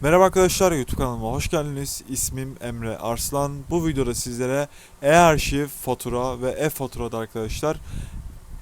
Merhaba arkadaşlar YouTube kanalıma hoş geldiniz. İsmim Emre Arslan. Bu videoda sizlere e-arşiv, fatura ve e-faturada arkadaşlar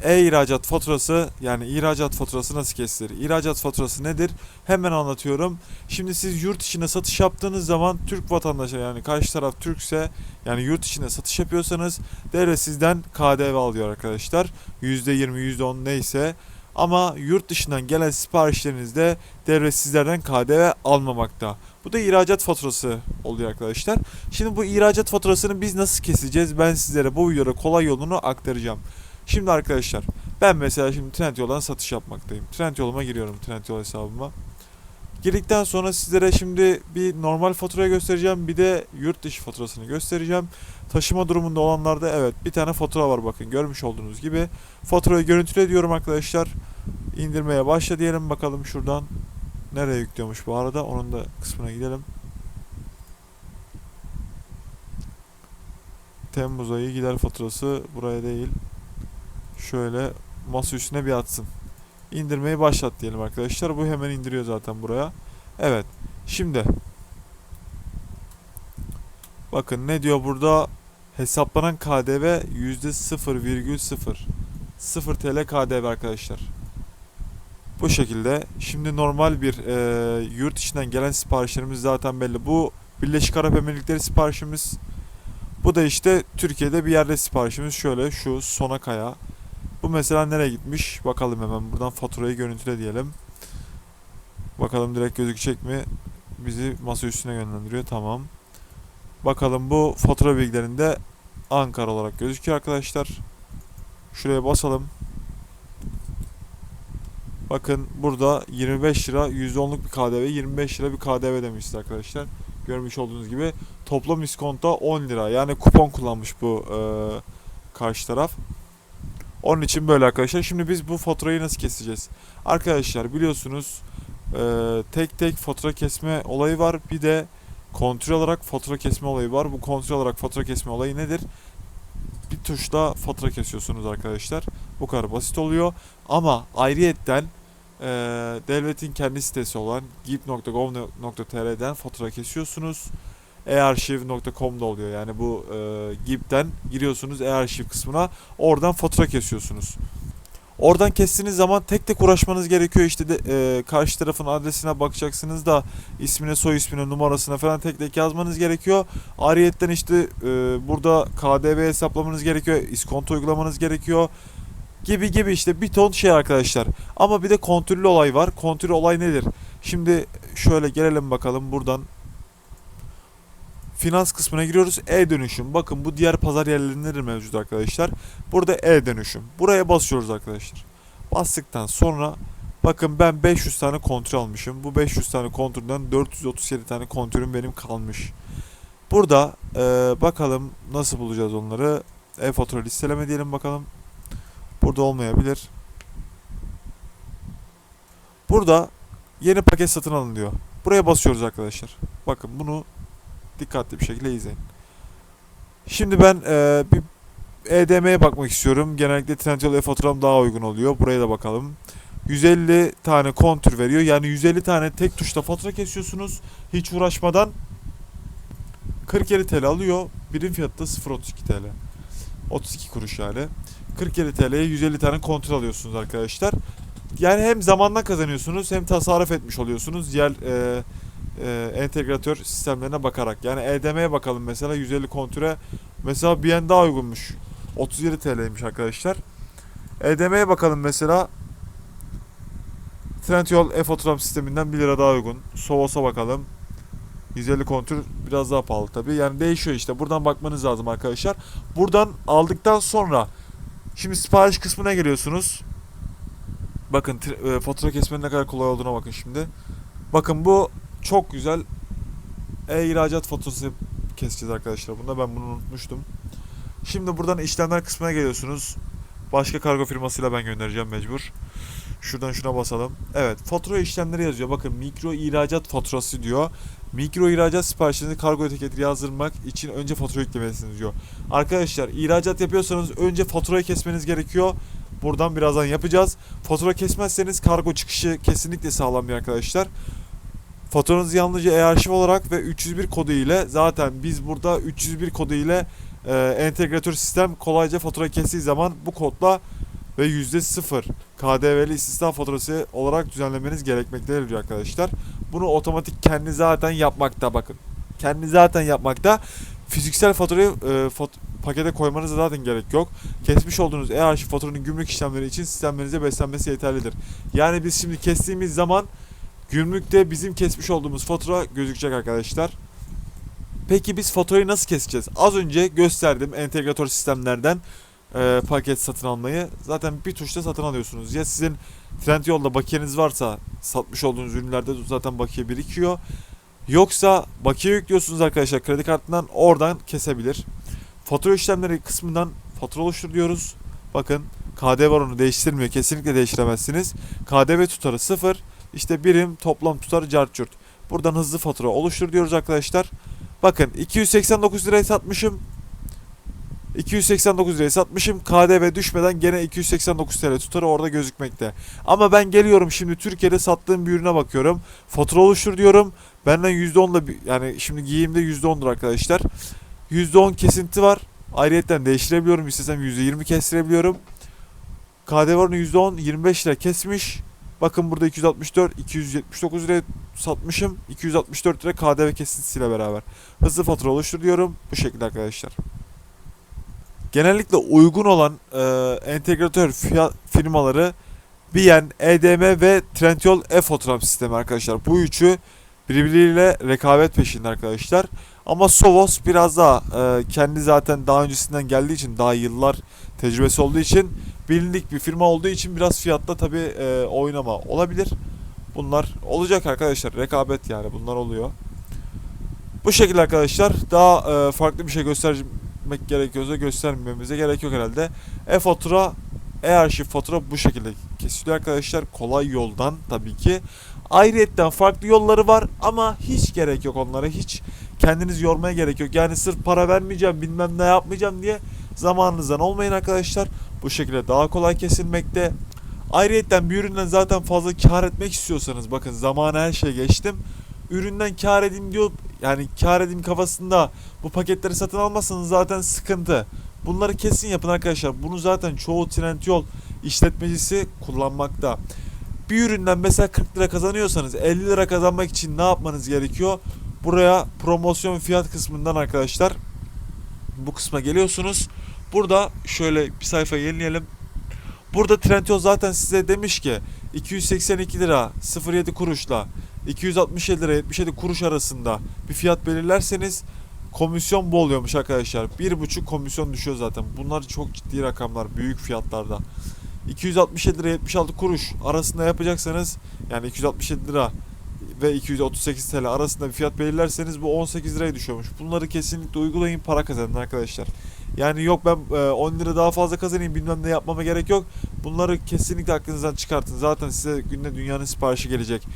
e-ihracat faturası yani ihracat faturası nasıl kesilir? İhracat faturası nedir? Hemen anlatıyorum. Şimdi siz yurt içinde satış yaptığınız zaman Türk vatandaşı yani karşı taraf Türkse yani yurt içinde satış yapıyorsanız devlet sizden KDV alıyor arkadaşlar. %20, %10 neyse. Ama yurt dışından gelen siparişlerinizde devlet sizlerden KDV almamakta. Bu da ihracat faturası oluyor arkadaşlar. Şimdi bu ihracat faturasını biz nasıl keseceğiz? Ben sizlere bu videoda kolay yolunu aktaracağım. Şimdi arkadaşlar ben mesela şimdi Trendyol'dan satış yapmaktayım. Trendyol'uma giriyorum Trendyol hesabıma. Girdikten sonra sizlere şimdi bir normal faturayı göstereceğim. Bir de yurt dışı faturasını göstereceğim. Taşıma durumunda olanlarda evet bir tane fatura var bakın görmüş olduğunuz gibi. Faturayı görüntüle diyorum arkadaşlar. İndirmeye başla diyelim bakalım şuradan. Nereye yüklüyormuş bu arada onun da kısmına gidelim. Temmuz ayı gider faturası buraya değil. Şöyle masa üstüne bir atsın. İndirmeyi başlat diyelim arkadaşlar. Bu hemen indiriyor zaten buraya. Evet. Şimdi bakın ne diyor burada? Hesaplanan KDV %0,0 0 TL KDV arkadaşlar. Bu şekilde. Şimdi normal bir e, yurt içinden gelen siparişlerimiz zaten belli. Bu Birleşik Arap Emirlikleri siparişimiz. Bu da işte Türkiye'de bir yerde siparişimiz. Şöyle şu Sonakaya. Bu mesela nereye gitmiş? Bakalım hemen buradan faturayı görüntüle diyelim. Bakalım direkt gözükecek mi? Bizi masa üstüne yönlendiriyor. Tamam. Bakalım bu fatura bilgilerinde Ankara olarak gözüküyor arkadaşlar. Şuraya basalım. Bakın burada 25 lira %10'luk bir KDV 25 lira bir KDV demişiz arkadaşlar. Görmüş olduğunuz gibi toplam iskonto 10 lira. Yani kupon kullanmış bu e, karşı taraf. Onun için böyle arkadaşlar. Şimdi biz bu faturayı nasıl keseceğiz? Arkadaşlar biliyorsunuz e, tek tek fatura kesme olayı var. Bir de kontrol olarak fatura kesme olayı var. Bu kontrol olarak fatura kesme olayı nedir? Bir tuşla fatura kesiyorsunuz arkadaşlar. Bu kadar basit oluyor. Ama ayrıyetten e, devletin kendi sitesi olan gip.gov.tr'den fatura kesiyorsunuz. e-arşiv.com'da oluyor. Yani bu e, GIP'ten giriyorsunuz e-arşiv kısmına. Oradan fatura kesiyorsunuz. Oradan kestiğiniz zaman tek tek uğraşmanız gerekiyor. İşte de, e, karşı tarafın adresine bakacaksınız da ismine, soy ismine, numarasına falan tek tek yazmanız gerekiyor. Ariyetten işte e, burada KDV hesaplamanız gerekiyor. iskonto uygulamanız gerekiyor. Gibi gibi işte bir ton şey arkadaşlar. Ama bir de kontrollü olay var. Kontrollü olay nedir? Şimdi şöyle gelelim bakalım buradan finans kısmına giriyoruz. E-dönüşüm. Bakın bu diğer pazar yerlerinde de mevcut arkadaşlar. Burada e-dönüşüm. Buraya basıyoruz arkadaşlar. Bastıktan sonra bakın ben 500 tane kontrol almışım. Bu 500 tane kontrolden 437 tane kontrolüm benim kalmış. Burada e, bakalım nasıl bulacağız onları. E-fatura listeleme diyelim bakalım. Burada olmayabilir. Burada yeni paket satın alın diyor. Buraya basıyoruz arkadaşlar. Bakın bunu dikkatli bir şekilde izleyin. Şimdi ben e, bir EDM'ye bakmak istiyorum. Genellikle Trendyol e-faturam daha uygun oluyor. Buraya da bakalım. 150 tane kontür veriyor. Yani 150 tane tek tuşla fatura kesiyorsunuz. Hiç uğraşmadan 47 TL alıyor. Birim fiyatı da 0.32 TL. 32 kuruş yani. 47 TL'ye 150 tane kontrol alıyorsunuz arkadaşlar. Yani hem zamanla kazanıyorsunuz hem tasarruf etmiş oluyorsunuz. Diğer e, e, entegratör sistemlerine bakarak. Yani EDM'ye bakalım mesela 150 kontüre mesela BN daha uygunmuş. 37 TL'ymiş arkadaşlar. EDM'ye bakalım mesela Trendyol e-faturam sisteminden 1 lira daha uygun. Sovos'a bakalım. 150 kontür biraz daha pahalı tabi. Yani değişiyor işte. Buradan bakmanız lazım arkadaşlar. Buradan aldıktan sonra şimdi sipariş kısmına geliyorsunuz. Bakın e, fatura kesmenin ne kadar kolay olduğuna bakın şimdi. Bakın bu çok güzel e-ihracat faturası keseceğiz arkadaşlar. Bunda ben bunu unutmuştum. Şimdi buradan işlemler kısmına geliyorsunuz. Başka kargo firmasıyla ben göndereceğim mecbur. Şuradan şuna basalım. Evet fatura işlemleri yazıyor. Bakın mikro ihracat faturası diyor. Mikro ihracat siparişinizi kargo etiketi yazdırmak için önce fatura yüklemelisiniz diyor. Arkadaşlar ihracat yapıyorsanız önce faturayı kesmeniz gerekiyor. Buradan birazdan yapacağız. Fatura kesmezseniz kargo çıkışı kesinlikle sağlanmıyor arkadaşlar. Faturanızı yalnızca e-arşiv olarak ve 301 kodu ile zaten biz burada 301 kodu ile e, entegratör sistem kolayca fatura kestiği zaman bu kodla ve %0 KDV'li istisna faturası olarak düzenlemeniz gerekmektedir arkadaşlar. Bunu otomatik kendi zaten yapmakta bakın. Kendi zaten yapmakta. Fiziksel faturayı e, fat- pakete koymanıza zaten gerek yok. Kesmiş olduğunuz e-arşiv faturanın gümrük işlemleri için sistemlerinize beslenmesi yeterlidir. Yani biz şimdi kestiğimiz zaman gümrükte bizim kesmiş olduğumuz fatura gözükecek arkadaşlar. Peki biz faturayı nasıl keseceğiz? Az önce gösterdim entegratör sistemlerden e, paket satın almayı. Zaten bir tuşla satın alıyorsunuz. Ya sizin Trendyol'da bakiyeniz varsa satmış olduğunuz ürünlerde zaten bakiye birikiyor. Yoksa bakiye yüklüyorsunuz arkadaşlar kredi kartından oradan kesebilir. Fatura işlemleri kısmından fatura oluştur diyoruz. Bakın KDV oranı değiştirmiyor. Kesinlikle değiştiremezsiniz. KDV tutarı 0. İşte birim toplam tutarı cartçurt. Buradan hızlı fatura oluştur diyoruz arkadaşlar. Bakın 289 liraya satmışım. 289 liraya satmışım. KDV düşmeden gene 289 TL tutarı orada gözükmekte. Ama ben geliyorum şimdi Türkiye'de sattığım bir ürüne bakıyorum. Fatura oluştur diyorum. Benden %10'la bir- yani şimdi giyimde %10'dur arkadaşlar. %10 kesinti var. Ayrıyetten değiştirebiliyorum. İstesem %20 kestirebiliyorum. KDV oranı %10 25 lira kesmiş. Bakın burada 264 279 liraya satmışım. 264 lira KDV kesintisiyle beraber. Hızlı fatura oluştur diyorum. Bu şekilde arkadaşlar. Genellikle uygun olan e, entegratör fiyat firmaları Biyen, EDM ve Trendyol e-fotoğraf sistemi arkadaşlar. Bu üçü birbiriyle rekabet peşinde arkadaşlar. Ama Sovos biraz daha e, kendi zaten daha öncesinden geldiği için daha yıllar tecrübesi olduğu için bilindik bir firma olduğu için biraz fiyatta tabi oynama olabilir. Bunlar olacak arkadaşlar. Rekabet yani bunlar oluyor. Bu şekilde arkadaşlar daha e, farklı bir şey göstermek gerekiyorsa göstermemize gerek yok herhalde. E-fatura, e-arşiv fatura bu şekilde kesiliyor arkadaşlar. Kolay yoldan tabii ki. Ayrıyetten farklı yolları var ama hiç gerek yok onlara. Hiç kendiniz yormaya gerek yok. Yani sırf para vermeyeceğim bilmem ne yapmayacağım diye zamanınızdan olmayın arkadaşlar. Bu şekilde daha kolay kesilmekte. Ayrıyetten bir üründen zaten fazla kar etmek istiyorsanız bakın zamana her şey geçtim. Üründen kar edeyim diyor yani kar edeyim kafasında bu paketleri satın almazsanız zaten sıkıntı. Bunları kesin yapın arkadaşlar. Bunu zaten çoğu Trendyol işletmecisi kullanmakta. Bir üründen mesela 40 lira kazanıyorsanız 50 lira kazanmak için ne yapmanız gerekiyor? Buraya promosyon fiyat kısmından arkadaşlar bu kısma geliyorsunuz. Burada şöyle bir sayfa yenileyelim. Burada Trendyol zaten size demiş ki 282 lira 07 kuruşla 267 lira 77 kuruş arasında bir fiyat belirlerseniz komisyon bol oluyormuş arkadaşlar. 1.5 komisyon düşüyor zaten. Bunlar çok ciddi rakamlar büyük fiyatlarda. 267 lira 76 kuruş arasında yapacaksanız yani 267 lira ve 238 TL arasında bir fiyat belirlerseniz bu 18 liraya düşüyormuş. Bunları kesinlikle uygulayın para kazanın arkadaşlar. Yani yok ben e, 10 lira daha fazla kazanayım bilmem ne yapmama gerek yok. Bunları kesinlikle aklınızdan çıkartın. Zaten size günde dünyanın siparişi gelecek.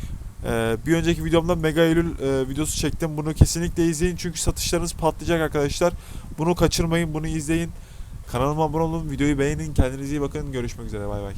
E, bir önceki videomda Mega Eylül e, videosu çektim. Bunu kesinlikle izleyin çünkü satışlarınız patlayacak arkadaşlar. Bunu kaçırmayın, bunu izleyin. Kanalıma abone olun, videoyu beğenin. Kendinize iyi bakın. Görüşmek üzere. Bay bay.